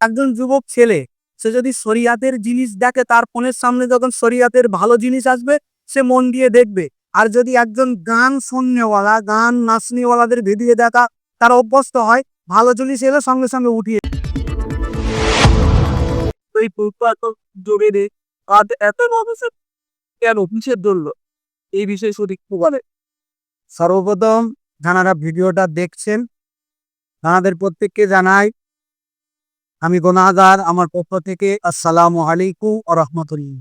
একজন যুবক ছেলে সে যদি শরিয়াতের জিনিস দেখে তার ফোনের সামনে যখন শরিয়াতের ভালো জিনিস আসবে সে মন দিয়ে দেখবে। আর যদি একজন গান শুননেওয়ালা গান নাচনিওয়ালাদের ভিডিও দেখা তার অভ্যস্ত হয় ভালো জিনিস এলে সঙ্গে সঙ্গে উঠিয়ে এই ফুটপাত এত মানুষের কেন কিসের জন্য এই বিষয়ে সঠিক বলে? সর্বপ্রথম যারা ভিডিওটা দেখছেন তাদের প্রত্যেককে জানাই আমি গোনাগার আমার পক্ষ থেকে আসসালামু আলাইকুম ও রহমতুল্লাহ।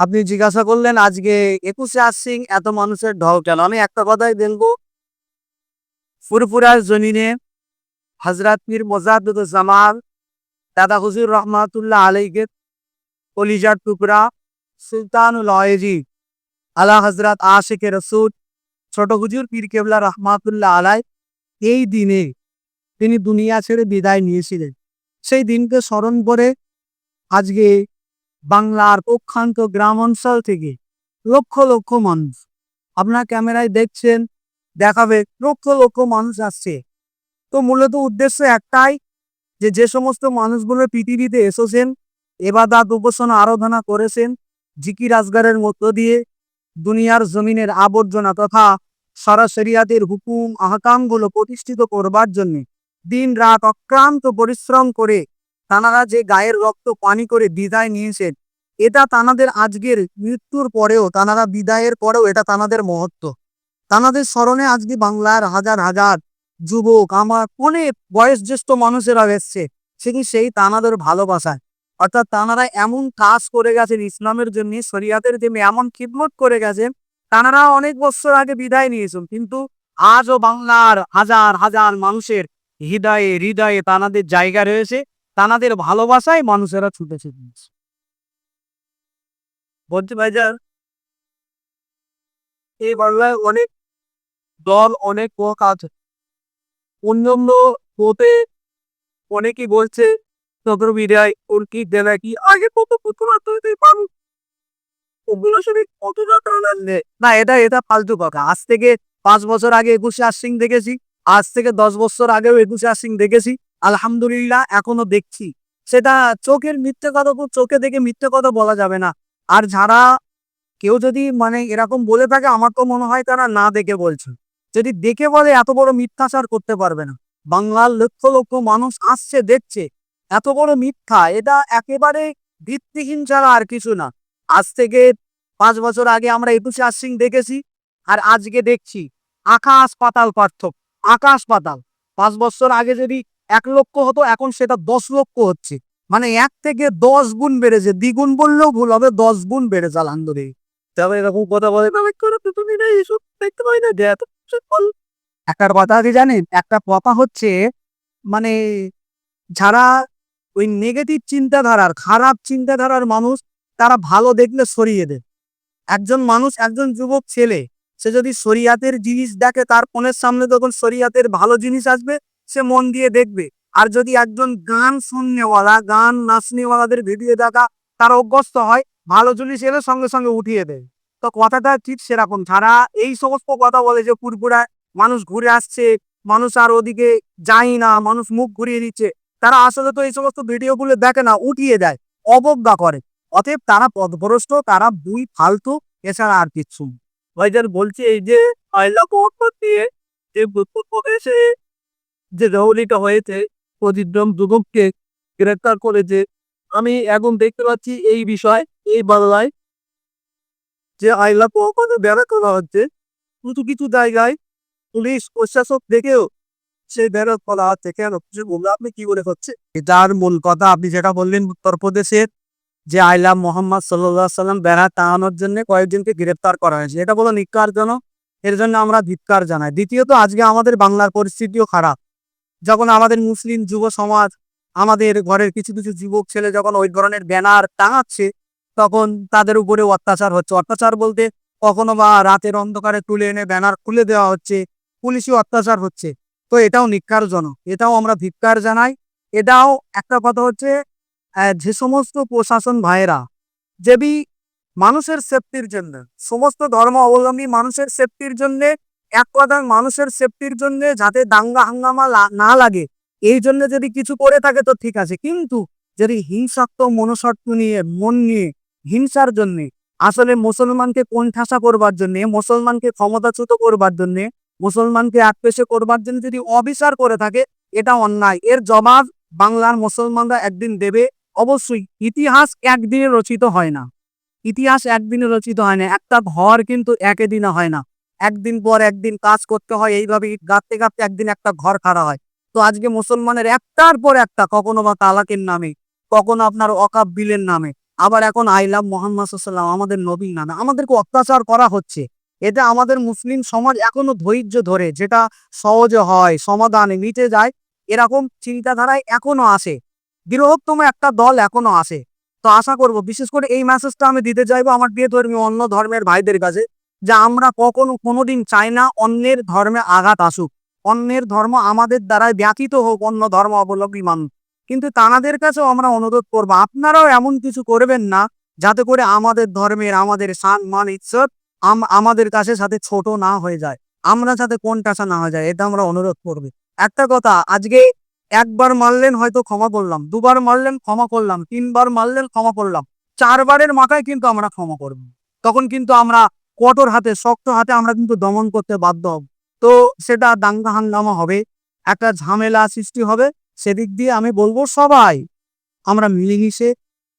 আপনি জিজ্ঞাসা করলেন, আজকে একুশে আসিং এত মানুষের ঢল কেন? আমি একটা কথাই দেখব ফুরফুরার জমিনে হজরত পীর মোজাদ্দুদ জামাল দাদা হুজুর রহমাতুল্লাহ আলাইকে কলিজার টুকরা সুলতানুল আয়েজি আলা হজরত আশিকে রসুল, ছোট হুজুর পীর কেবলা রহমাতুল্লাহ আলাই এই দিনে তিনি দুনিয়া ছেড়ে বিদায় নিয়েছিলেন। সেই দিনকে স্মরণ করে আজকে বাংলার প্রক্ষান্ত গ্রাম অঞ্চল থেকে লক্ষ লক্ষ মানুষ আপনার ক্যামেরায় দেখছেন, দেখাবে, লক্ষ লক্ষ মানুষ আসছে। তো মূলত উদ্দেশ্য একটাই যে যে সমস্ত মানুষগুলো পৃথিবীতে এসেছেন, এবাদাত উপাসনা আরাধনা করেছেন জিকি রাজগারের মধ্য দিয়ে দুনিয়ার জমিনের আবর্জনা তথা সরাসরিয়াতের হুকুম, আহকামগুলো প্রতিষ্ঠিত করবার জন্য দিন রাত অক্লান্ত পরিশ্রম করে তানারা যে গায়ের রক্ত পানি করে বিদায় নিয়েছেন, এটা তানাদের আজকের মৃত্যুর পরেও, তানারা বিদায়ের পরেও এটা তানাদের মহত্ব। তানাদের স্মরণে আজকে বাংলার হাজার হাজার যুবক, আমার অনেক বয়োজ্যেষ্ঠ মানুষেরা এসছে, সে কি সেই তানাদের ভালোবাসায়। অর্থাৎ তানারা এমন কাজ করে গেছেন, ইসলামের জন্য, শরিয়াতের জন্য এমন খিদমত করে গেছেন, তানারা অনেক বছর আগে বিদায় নিয়েছেন, কিন্তু আজও বাংলার হাজার হাজার মানুষের হৃদয়ে হৃদয়ে তানাদের জায়গা রয়েছে। তানাদের ভালোবাসায় মানুষেরা ছুটেছে। বলতে ভাইজান, এই বাংলায় অনেক দল, অনেক লোক আছে। অন্যান্য পোতে অনেকেই বলছে চক্র বিদায়, ওর কি দেনা কি? আগে কত পুতুলা কতটা না, এটা এটা ফালতু কথা। আজ থেকে পাঁচ বছর আগে একুশে আশ্বিন দেখেছি। আজ থেকে দশ বছর আগেও একুশে আশ্বিন দেখেছি, আলহামদুলিল্লাহ এখনও দেখছি। সেটা চোখের মিথ্যে কথা চোখে দেখে মিথ্যে কথা বলা যাবে না। আর যারা কেউ যদি মানে এরকম বলে থাকে, আমার তো মনে হয় তারা না দেখে বলছে। যদি দেখে বলে, এত বড় মিথ্যাচার করতে পারবে না। বাংলার লক্ষ লক্ষ মানুষ আসছে, দেখছে, এত বড় মিথ্যা, এটা একেবারে ভিত্তিহীন ছাড়া আর কিছু না। আজ থেকে পাঁচ বছর আগে আমরা একুশে আশ্বিন দেখেছি, আর আজকে দেখছি, আকাশ পাতাল পার্থক্য। আকাশ পাতাল। পাঁচ বছর আগে যদি এক লক্ষ হতো এখন সেটা দশ লক্ষ হচ্ছে। মানে এক থেকে দশ গুণ বেড়েছে। দ্বিগুণ বললেও ভুল হবে দশ গুণ বেড়েছে আলহামদুলিল্লাহ। তবে এরকম কথা বলে তুমি না এসব দেখতে পাই না যে এত একটা কথা কি জানেন একটা কথা হচ্ছে মানে যারা ওই নেগেটিভ চিন্তাধারার খারাপ চিন্তাধারার মানুষ তারা ভালো দেখলে সরিয়ে দেয়। একজন মানুষ একজন যুবক ছেলে সে যদি শরিয়াতের জিনিস দেখে, তার ফোনের সামনে যখন শরিয়াতের ভালো জিনিস আসবে, সে মন দিয়ে দেখবে। আর যদি একজন গান শুননেওয়ালা, গান নাচনেওয়ালাদের ভিডিও দেখা, তার অভ্যস্ত হয়, ভালো জিনিস এলে সঙ্গে সঙ্গে উঠিয়ে দেয়। তো কথাটা ঠিক সেরকম। যারা এই সমস্ত কথা বলে যে পুরপুরায় মানুষ ঘুরে আসছে, মানুষ আর ওদিকে যায় না, মানুষ মুখ ঘুরিয়ে দিচ্ছে তারা আসলে তো এই সমস্ত ভিডিওগুলো দেখে না, উঠিয়ে দেয়, অবজ্ঞা করে। অতএব তারা পথভ্রষ্ট তারা দুই ফালতু, এছাড়া আর কিচ্ছু না। ভাইজান বলছি এই যে আইলা মোহাম্মদ দিয়ে যে উত্তরপ্রদেশে যে রৌলিটা হয়েছে প্রতিদ্রম যুবককে গ্রেফতার করেছে। আমি এখন দেখতে পাচ্ছি এই বিষয় এই বাংলায় যে আইলা মোহাম্মদে বেড়া করা হচ্ছে। কিছু কিছু জায়গায় পুলিশ, প্রশাসক দেখেও সে বেরোত করা হচ্ছে। কেন? কিছু বলল আপনি কি বলে হচ্ছে এটার মূল কথা আপনি যেটা বললেন উত্তরপ্রদেশের যে আইলা মোহাম্মদ সাল্লাহ সাল্লাম বেড়া টানানোর জন্য কয়েকজনকে গ্রেপ্তার করা হয়েছে। এটা বলো নিকারজনক এর জন্য আমরা ধিক্কার জানাই। দ্বিতীয়ত, আজকে আমাদের বাংলার পরিস্থিতিও খারাপ। যখন আমাদের মুসলিম যুব সমাজ, আমাদের ঘরের কিছু কিছু যুবক ছেলে যখন ওই ধরনের ব্যানার টাঙাচ্ছে, তখন তাদের উপরে অত্যাচার হচ্ছে। অত্যাচার বলতে কখনো বা রাতের অন্ধকারে তুলে এনে ব্যানার খুলে দেওয়া হচ্ছে, পুলিশি অত্যাচার হচ্ছে। তো এটাও নিকারজনক এটাও আমরা ধিক্কার জানাই। এটাও একটা কথা হচ্ছে যে সমস্ত প্রশাসন ভাইরা যেবি মানুষের সেফটির জন্য, সমস্ত ধর্ম অবলম্বী মানুষের সেফটির জন্য, এক কথা মানুষের সেফটির জন্য যাতে দাঙ্গা হাঙ্গামা না লাগে, এই জন্য যদি কিছু করে থাকে তো ঠিক আছে। কিন্তু যদি হিংসাত্মক মনসত্ব নিয়ে, মন নিয়ে, হিংসার জন্য, আসলে মুসলমানকে কোণঠাসা করবার জন্য, মুসলমানকে ক্ষমতাচ্যুত করবার জন্য, মুসলমানকে একপেশে করবার জন্য যদি অবিচার করে থাকে, এটা অন্যায়। এর জবাব বাংলার মুসলমানরা একদিন দেবে। অবশ্যই ইতিহাস একদিনে রচিত হয় না। ইতিহাস একদিনে রচিত হয় না, একটা ঘর কিন্তু একদিনে হয় না। একদিন পর একদিন কাজ করতে হয় এইভাবে ইট গাঁথতে গাঁথতে একদিন একটা ঘর খাড়া হয়। তো আজকে মুসলমানের একটার পর একটা, কখনো বা তালাকের নামে, কখনো আপনার অকাব বিলের নামে, আবার এখন আইলাম মোহাম্মদ সাল্লাম আমাদের নবীর নামে। আমাদেরকে অত্যাচার করা হচ্ছে। এটা আমাদের মুসলিম সমাজ এখনও ধৈর্য ধরে, যেটা সহজে হয়, সমাধানে মিটে যায়, এরকম চিন্তাধারায় এখনও আসে বৃহত্তম একটা দল এখনও আসে তো আশা করব, বিশেষ করে এই মেসেজটা আমি দিতে চাইব আমার প্রিয় ধর্মীয় অন্য ধর্মের ভাইদের কাছে, যে আমরা কখনো কোনোদিন চাই না অন্যের ধর্মে আঘাত আসুক। অন্যের ধর্ম আমাদের দ্বারাই ব্যতীত হোক, অন্য ধর্ম অবলম্বী মানুষ। কিন্তু তানাদের কাছেও আমরা অনুরোধ করব, আপনারাও এমন কিছু করবেন না, যাতে করে আমাদের ধর্মের, আমাদের সম্মান ইজ্জত আম- আমাদের কাছে সাথে ছোট না হয়ে যায়। আমরা যাতে কোনটাসা না হয়ে যায়, এটা আমরা অনুরোধ করবে। একটা কথা, আজকে একবার মারলেন হয়তো ক্ষমা করলাম, দুবার মারলেন ক্ষমা করলাম, তিনবার মারলেন ক্ষমা করলাম, চারবারের মাথায় কিন্তু আমরা ক্ষমা করব। তখন কিন্তু আমরা কঠোর হাতে, শক্ত হাতে আমরা কিন্তু দমন করতে বাধ্য হব। তো সেটা দাঙ্গা হাঙ্গামা হবে, একটা ঝামেলা সৃষ্টি হবে, সেদিক দিয়ে আমি বলব সবাই, আমরা মিলেমিশে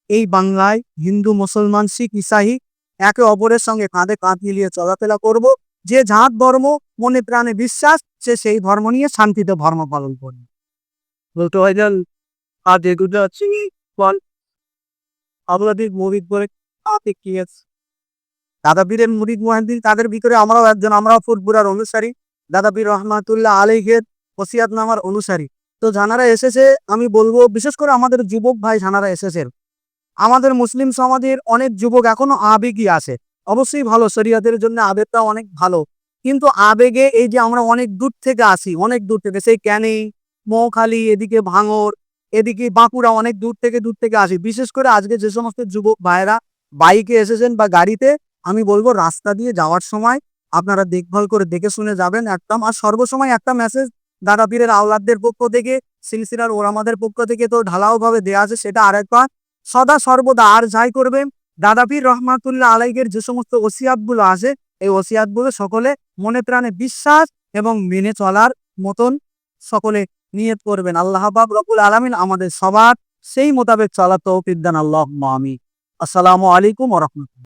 এই বাংলায় হিন্দু, মুসলমান, শিখ, ইসাহি একে অপরের সঙ্গে কাঁধে কাঁধ মিলিয়ে চলাফেরা করব। যে যার ধর্ম, মনে প্রাণে বিশ্বাস, সে সেই ধর্ম নিয়ে শান্তিতে ধর্ম পালন করবে। বলতে হয় যান আর যেগুলো আছে, বল। আপনাদের মরিদ বলে আপনি কি আছে? দাদা পীরের মুরিদ মহাদিন তাদের ভিতরে? আমরাও একজন, আমরাও ফুটবুরার অনুসারী। দাদা পীর রহমাতুল্লাহ আলীঘের ওসিয়াত নামার অনুসারী। তো যারা এসেছে, আমি বলব, বিশেষ করে আমাদের যুবক ভাই যারা এসেছেন আমাদের মুসলিম সমাজের অনেক যুবক এখনও আবেগই আছে। অবশ্যই ভালো, শরিয়াতের জন্য আবেগটা অনেক ভালো। কিন্তু আবেগে এই যে আমরা অনেক দূর থেকে আসি, অনেক দূর থেকে, সেই ক্যানি মৌখালি এদিকে ভাঙর, এদিকে বাঁকুড়া, অনেক দূর থেকে দূর থেকে আসি। বিশেষ করে আজকে যে সমস্ত যুবক ভাইয়েরা বাইকে এসেছেন বা গাড়িতে, আমি বলব রাস্তা দিয়ে যাওয়ার সময় আপনারা দেখভাল করে দেখে শুনে যাবেন একদম। আর সর্বসময় একটা মেসেজ দাদা পীরের আওলাদদের পক্ষ থেকে সিলসিলার ওরামাদের পক্ষ থেকে তো ঢালাও ভাবে দেওয়া আছে, সেটা আরেকবার। সদা সর্বদা আর যাই করবেন, দাদা পীর রহমাতুল্লাহ আলাইকের যে সমস্ত ওসিয়াতগুলো আছে, এই ওসিয়াতগুলো সকলে মনে প্রাণে বিশ্বাস এবং মেনে চলার মতন সকলে নিয়ত করবেন। আল্লাহ বাব রবুল আলমিন আমাদের সবার সেই মোতাবেক চলা তৌফিক আল্লাহ মামি আসসালামু আলাইকুম রহমতুল্লাহ।